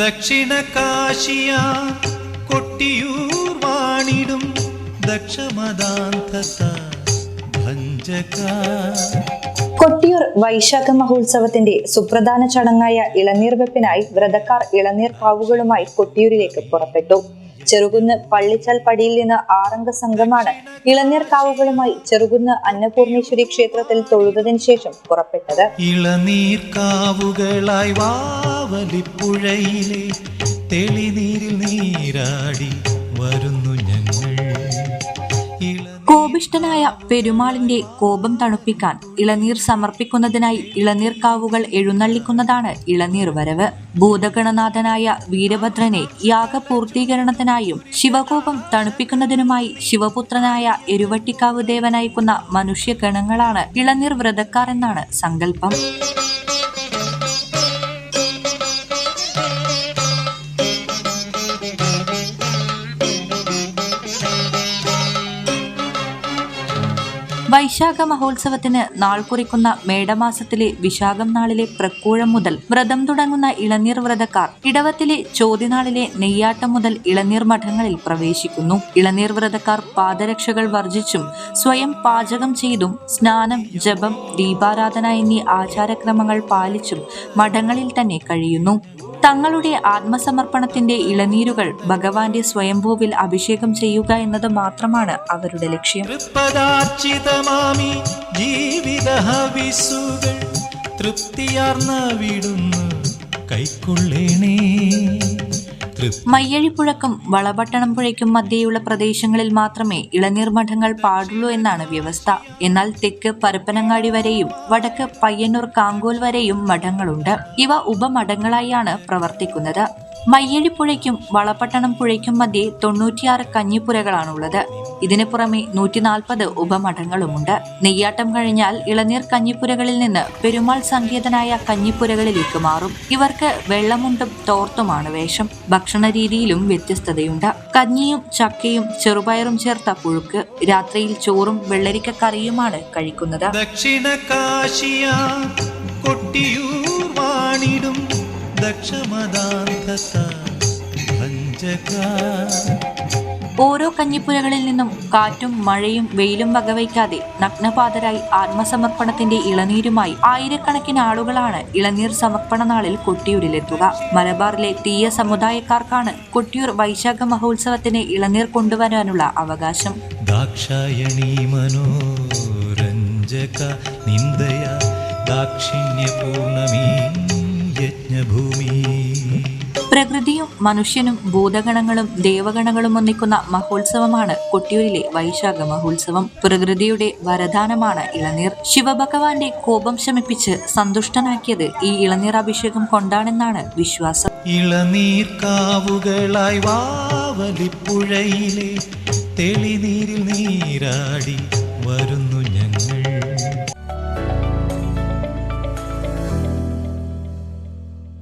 ദക്ഷിണ കാശിയ കൊട്ടിയൂർ വാണിടും ദക്ഷമദാന്തത കൊട്ടിയൂർ വൈശാഖ മഹോത്സവത്തിന്റെ സുപ്രധാന ചടങ്ങായ ഇളനീർ വെപ്പിനായി വ്രതക്കാർ ഇളനീർ പാവുകളുമായി കൊട്ടിയൂരിലേക്ക് പുറപ്പെട്ടു. ചെറുകുന്ന് പള്ളിച്ചാൽ പടിയിൽ നിന്ന് ആറംഗ സംഘമാണ് ഇളനീർ കാവുകളുമായി ചെറുകുന്ന് അന്നപൂർണേശ്വരി ക്ഷേത്രത്തിൽ തൊഴുതതിനു ശേഷം പുറപ്പെട്ടത്. ഇളനീർ കാവുകളായി വാവലിപ്പുഴയിലെ തെളിനീരിൽ നീരാടി വരുന്നു ഞങ്ങൾ. കോപിഷ്ഠനായ പെരുമാളിന്റെ കോപം തണുപ്പിക്കാൻ ഇളനീർ സമർപ്പിക്കുന്നതിനായി ഇളനീർ കാവുകൾ എഴുന്നള്ളിക്കുന്നതാണ് ഇളനീർ വരവ്. ഭൂതഗണനാഥനായ വീരഭദ്രനെ യാഗപൂർത്തീകരണത്തിനായും ശിവകോപം തണുപ്പിക്കുന്നതിനുമായി ശിവപുത്രനായ എരുവട്ടിക്കാവ് ദേവനയക്കുന്ന മനുഷ്യഗണങ്ങളാണ് ഇളനീർ വ്രതക്കാർ എന്നാണ് സങ്കല്പം. വൈശാഖ മഹോത്സവത്തിന് നാൾ കുറിക്കുന്ന മേടമാസത്തിലെ വിശാഖം നാളിലെ പ്രക്കൂഴം മുതൽ വ്രതം തുടങ്ങുന്ന ഇളനീർ വ്രതക്കാർ ഇടവത്തിലെ ചോദ്യനാളിലെ നെയ്യാട്ടം മുതൽ ഇളനീർ മഠങ്ങളിൽ പ്രവേശിക്കുന്നു. ഇളനീർ വ്രതക്കാർ പാദരക്ഷകൾ വർജിച്ചും സ്വയം പാചകം ചെയ്തും സ്നാനം ജപം ദീപാരാധന എന്നീ ആചാരക്രമങ്ങൾ പാലിച്ചും മഠങ്ങളിൽ തന്നെ കഴിയുന്നു. തങ്ങളുടെ ആത്മസമർപ്പണത്തിന്റെ ഇളനീരുകൾ ഭഗവാന്റെ സ്വയംഭൂവിൽ അഭിഷേകം ചെയ്യുക എന്നത് മാത്രമാണ് അവരുടെ ലക്ഷ്യം. തൃപ്തിയാർന്ന വിടുന്നു കൈക്കൊള്ളേണേ. മയ്യഴിപ്പുഴക്കും വളപട്ടണം പുഴയ്ക്കും മധ്യേയുള്ള പ്രദേശങ്ങളിൽ മാത്രമേ ഇളനീർ മഠങ്ങൾ പാടുള്ളൂ എന്നാണ് വ്യവസ്ഥ. എന്നാൽ തെക്ക് പരപ്പനങ്ങാടി വരെയും വടക്ക് പയ്യന്നൂർ കാങ്കോൽ വരെയും മഠങ്ങളുണ്ട്. ഇവ ഉപമഠങ്ങളായാണ് പ്രവർത്തിക്കുന്നത്. മയ്യഴിപ്പുഴയ്ക്കും വളപട്ടണം പുഴയ്ക്കും മധ്യേ തൊണ്ണൂറ്റിയാറ് കഞ്ഞിപ്പുരകളാണുള്ളത്. ഇതിനു പുറമെ നൂറ്റി നാൽപ്പത് ഉപമഠങ്ങളുമുണ്ട്. നെയ്യാട്ടം കഴിഞ്ഞാൽ ഇളനീർ കഞ്ഞിപ്പുരകളിൽ നിന്ന് പെരുമാൾ സങ്കേതനായ കഞ്ഞിപ്പുരകളിലേക്ക് മാറും. ഇവർക്ക് വെള്ളമുണ്ടും തോർത്തുമാണ് വേഷം. ഭക്ഷണ രീതിയിലും വ്യത്യസ്തതയുണ്ട്. കഞ്ഞിയും ചക്കയും ചെറുപയറും ചേർത്ത പുഴുക്ക് രാത്രിയിൽ ചോറും വെള്ളരിക്ക കറിയുമാണ് കഴിക്കുന്നത്. ദക്ഷിണ കാശിയ കൊട്ടിയൂർ വാണിടും ഓരോ കഞ്ഞിപ്പുരകളിൽ നിന്നും കാറ്റും മഴയും വെയിലും വകവയ്ക്കാതെ നഗ്നപാതരായി ആത്മസമർപ്പണത്തിന്റെ ഇളനീരുമായി ആയിരക്കണക്കിന് ആളുകളാണ് ഇളനീർ സമർപ്പണ നാളിൽ കൊട്ടിയൂരിലെത്തുക. മലബാറിലെ തീയ സമുദായക്കാർക്കാണ് കൊട്ടിയൂർ വൈശാഖ മഹോത്സവത്തിന് ഇളനീർ കൊണ്ടുവരാനുള്ള അവകാശം. ദാക്ഷായണീ മനോരഞ്ജക നിന്ദയ ദാക്ഷിണ്യപൂർണമീ. യജ്ഞഭൂമി പ്രകൃതിയും മനുഷ്യനും ഭൂതഗണങ്ങളും ദേവഗണങ്ങളും ഒന്നിക്കുന്ന മഹോത്സവമാണ് കൊട്ടിയൂരിലെ വൈശാഖ മഹോത്സവം. പ്രകൃതിയുടെ വരദാനമാണ് ഇളനീർ. ശിവഭഗവാന്റെ കോപം ശമിപ്പിച്ച് സന്തുഷ്ടനാക്കിയത് ഈ ഇളനീർ അഭിഷേകം കൊണ്ടാണെന്നാണ് വിശ്വാസം. ഇളനീർക്കാവുകളായി വാവലിപ്പുഴയിലെ തെളിനീരിൽ നീരാടി വരുന്നു ഞങ്ങൾ.